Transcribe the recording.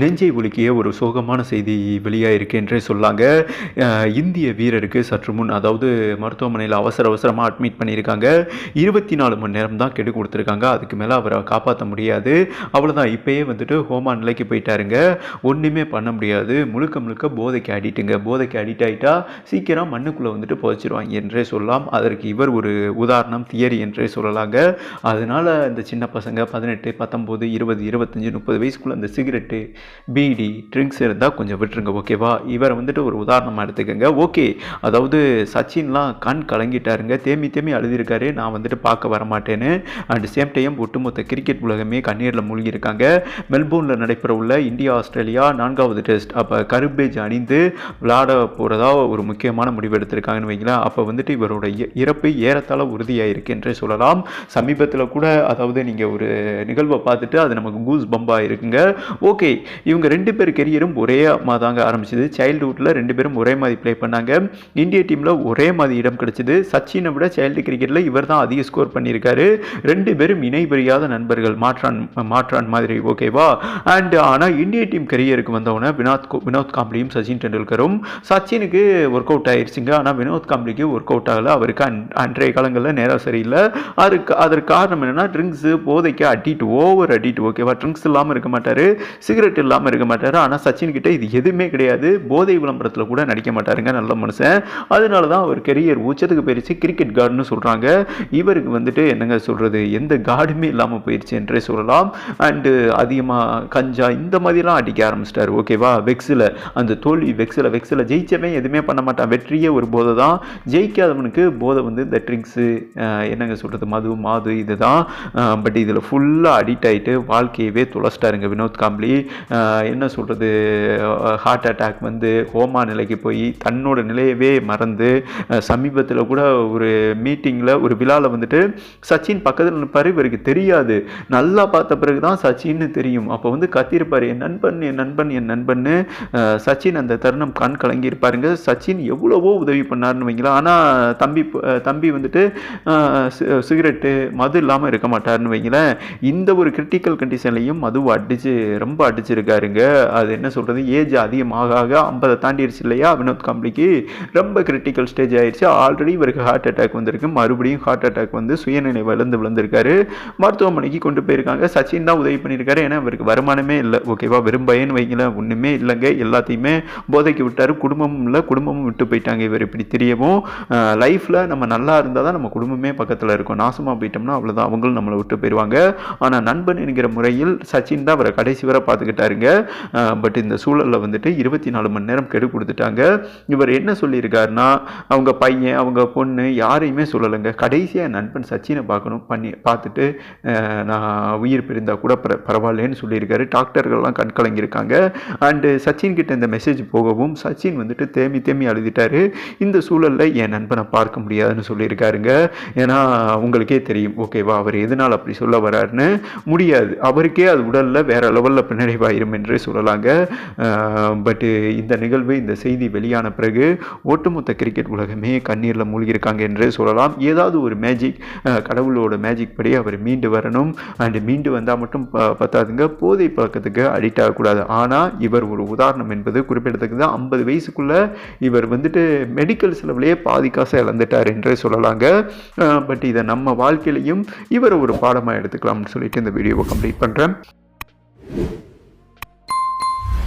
நெஞ்சை உலுக்கிய ஒரு சோகமான செய்தி வெளியாயிருக்கு என்றே சொல்லாங்க. இந்திய வீரருக்கு சற்று முன் அதாவது மருத்துவமனையில் அவசர அவசரமாக அட்மிட் பண்ணியிருக்காங்க. இருபத்தி நாலு மணி நேரம் தான் கெடு கொடுத்துருக்காங்க. அதுக்கு மேலே அவரை காப்பாற்ற முடியாது. அவ்வளோதான் இப்போயே வந்துட்டு ஹோமா நிலைக்கு போயிட்டாருங்க. ஒன்றுமே பண்ண முடியாது. முழுக்க முழுக்க போதைக்கு அடிட்டுங்க போதைக்கு அடிக்ட் ஆகிட்டா சீக்கிரம் மண்ணுக்குள்ளே வந்துட்டு புதைச்சிருவாங்க என்றே சொல்லலாம் அதற்கு இவர் ஒரு உதாரணம் தியரி என்றே சொல்லலாங்க. அதனால் இந்த சின்ன பசங்க பதினெட்டு பத்தொம்போது இருபது இருபத்தஞ்சி முப்பது வயசுக்குள்ளே அந்த சிகரெட்டு பீடி ட்ரிங்க்ஸ் இருந்தால் கொஞ்சம் விட்டுருங்க ஓகேவா இவரை வந்துட்டு ஒரு உதாரணமாக எடுத்துக்கோங்க. ஓகே அதாவது சச்சின்லாம் கண் கலங்கிட்டாருங்க. தேமி தேமி அழுதிருக்காரு. நான் வந்துட்டு பார்க்க வர மாட்டேன்னு அட் சேம் டைம் ஒட்டுமொத்த கிரிக்கெட் உலகமே கண்ணீரில் மூழ்கியிருக்காங்க. மெல்போர்னில் நடைபெற உள்ள இந்தியா ஆஸ்திரேலியா நான்காவது டெஸ்ட் அப்போ கரும்பேஜ் அணிந்து விளாட போகிறதா ஒரு முக்கியமான முடிவு எடுத்திருக்காங்கன்னு வைங்களேன். அப்போ வந்துட்டு இவரோட இ- இறப்பு ஏறத்தாழ உறுதியாயிருக்கு என்றே சொல்லலாம். சமீபத்தில் கூட அதாவது நீங்கள் ஒரு நிகழ்வை பார்த்துட்டு அது நமக்கு கூஸ் பம்பாக இருக்குங்க. ஓகே இவங்க ரெண்டு பேர் கெரியரும் ஒரே மாதாங்க ஆரம்பிச்சது. சைல்டுஹுட்டில் ரெண்டு பேரும் ஒரே மாதிரி ப்ளே பண்ணாங்க. இந்திய டீமில் ஒரே மாதிரி இடம் கிடைச்சிது. சச்சினை விட சைல்டு கிரிக்கெட்டில் இவர் தான் அதிக ஸ்கோர் பண்ணியிருக்காரு. ரெண்டு பேரும் இணைபெரியாத நண்பர்கள். மாற்றான் மாற்றான் மாதிரி ஓகேவா அண்ட் ஆனால் இந்திய டீம் கெரியருக்கு வந்தவொடனே வினோத் வினோத் காம்பளியும் சச்சின் டெண்டுல்கரும். சச்சினுக்கு ஒர்க் அவுட் ஆயிருச்சுங்க. ஆனால் வினோத் காம்பளிக்கு ஒர்க் அவுட் ஆகலை. அவருக்கு அன் அன்றைய காலங்களில் நேரம் சரியில்லை. அதுக்கு அதற்கு காரணம் என்னன்னா ட்ரிங்க்ஸு போதைக்கு அடிட்டு ஓவர் அடிட்டு ஓகேவா ட்ரிங்க்ஸ் இல்லாமல் இருக்க மாட்டார். சிகரெட் இல்லாமல் இருக்க மாட்டார். ஆனால் சச்சின் கிட்டே இது எதுவுமே கிடையாது. போதை விளம்பரத்தில் கூட நடிக்க மாட்டாருங்க நல்ல மனுஷன். அதனால தான் அவர் கெரியர் உச்சத்துக்கு போயிடுச்சு கிரிக்கெட் கார்டுன்னு சொல்கிறாங்க இவருக்கு வந்துட்டு என்னங்க சொல்கிறது எந்த கார்டுமே இல்லாமல் போயிடுச்சு என்றே சொல்லலாம். அண்டு அதிகமாக கஞ்சா இந்த மாதிரிலாம் அடிக்க ஆரம்பிச்சிட்டாரு. ஓகேவா வெக்ஸில். அந்த தோல்வி வெக்ஸில். வெக்ஸில் ஜெயிச்சவன் எதுவுமே பண்ண மாட்டான். வெற்றியே ஒரு போதை தான். ஜெயிக்காதவனுக்கு போதை வந்து இந்த ட்ரிங்க்ஸு என்னங்க சொல்கிறது மது மாது இதுதான். பட் இதில் ஃபுல்லாக அடிக்ட் ஆகிட்டு வாழ்க்கையவே துளச்சிட்டாருங்க வினோத் காம்ப்ளி. என்ன சொல்கிறது ஹார்ட் அட்டாக் வந்து ஹோமா நிலைக்கு போய் தன்னோட நிலையவே மறந்து சமீபத்தில் கூட ஒரு மீட்டிங்கில் ஒரு விழாவில் வந்துட்டு சச்சின் பக்கத்தில் நிற்பார் இவருக்கு தெரியாது. நல்லா பார்த்த பிறகு தான் சச்சின்னு தெரியும். அப்போ வந்து கத்திருப்பார் என் நண்பன் என் நண்பன் என் நண்பன்னு. சச்சின் அந்த தருணம் கண் கலங்கி இருப்பாருங்க சச்சின் எவ்வளவோ உதவி பண்ணார்னு வைங்களேன். ஆனால் தம்பி தம்பி வந்துட்டு சிகரெட்டு மது இல்லாமல் இருக்க மாட்டாருன்னு வைங்களேன். இந்த ஒரு கிரிட்டிக்கல் கண்டிஷன்லையும் மது அடிச்சு ரொம்ப வச்சுருக்காருங்க. அது என்ன சொல்கிறது ஏஜ் அதிகமாக ஆக ஐம்பதை தாண்டிடுச்சு இல்லையா வினோத் காம்பளிக்கு ரொம்ப கிரிட்டிக்கல் ஸ்டேஜ் ஆயிடுச்சு ஆல்ரெடி இவருக்கு ஹார்ட் அட்டாக் வந்திருக்கு. மறுபடியும் ஹார்ட் அட்டாக் வந்து சுயநிலை வளர்ந்து விழுந்திருக்காரு. மருத்துவமனைக்கு கொண்டு போயிருக்காங்க. சச்சின் தான் உதவி பண்ணியிருக்காரு. ஏன்னா இவருக்கு வருமானமே இல்லை. ஓகேவா வெறும் பயன் வைங்களேன். ஒன்றுமே இல்லைங்க. எல்லாத்தையுமே போதைக்கு விட்டார். குடும்பமும் இல்லை. குடும்பமும் விட்டு போயிட்டாங்க இவர். இப்படி தெரியவும் லைஃப்பில் நம்ம நல்லா இருந்தால் தான் நம்ம குடும்பமே பக்கத்தில் இருக்கும். நாசமாக போயிட்டோம்னா அவ்வளோதான் அவங்களும் நம்மளை விட்டு போயிடுவாங்க ஆனால் நண்பன் என்கிற முறையில் சச்சின் தான் அவரை கடைசி வரை பார்த்துக்கிட்டாருங்க பட் இந்த சூழலில் வந்துட்டு இருபத்தி நாலு மணி நேரம் கெடு கொடுத்துட்டாங்க. இவர் என்ன சொல்லியிருக்காருன்னா அவங்க பையன் அவங்க பொண்ணு யாரையுமே சொல்லலைங்க. கடைசியாக என் நண்பன் சச்சினை பார்க்கணும் பண்ணி பார்த்துட்டு நான் உயிர் பிரிந்தால் கூட பர பரவாயில்லன்னு சொல்லியிருக்காரு. டாக்டர்கள்லாம் கண் கலங்கியிருக்காங்க. அண்டு சச்சின் கிட்ட இந்த மெசேஜ் போகவும் சச்சின் வந்துட்டு தேமி தேமி அழுதிட்டாரு. இந்த சூழலில் என் நண்பனை பார்க்க முடியாதுன்னு சொல்லியிருக்காருங்க. ஏன்னா உங்களுக்கே தெரியும். ஓகேவா? அவர் எதனால் அப்படி சொல்ல வராருன்னு. முடியாது. அவருக்கே அது உடலில் வேற லெவலில் ஆயிரும் என்றே சொல்லலாங்க. பட்டு இந்த நிகழ்வு இந்த செய்தி வெளியான பிறகு ஒட்டுமொத்த கிரிக்கெட் உலகமே கண்ணீரில் மூழ்கியிருக்காங்க என்றே சொல்லலாம். ஏதாவது ஒரு மேஜிக் கடவுளோட மேஜிக் படி அவர் மீண்டு வரணும். அண்ட் மீண்டு வந்தால் மட்டும் ப- பத்தாதுங்க. போதை பழக்கத்துக்கு அடிக்ட் ஆகக்கூடாது. ஆனால் இவர் ஒரு உதாரணம் என்பது குறிப்பிடத்தக்கது ஐம்பது வயசுக்குள்ளே இவர் வந்துட்டு மெடிக்கல் செலவுலேயே பாதி காசை இழந்துட்டார் என்றே சொல்லலாங்க. பட் இதை நம்ம வாழ்க்கையிலையும் இவர் ஒரு பாடமாக எடுத்துக்கலாம்னு சொல்லிட்டு இந்த வீடியோவை கம்ப்ளீட் பண்ணுறேன்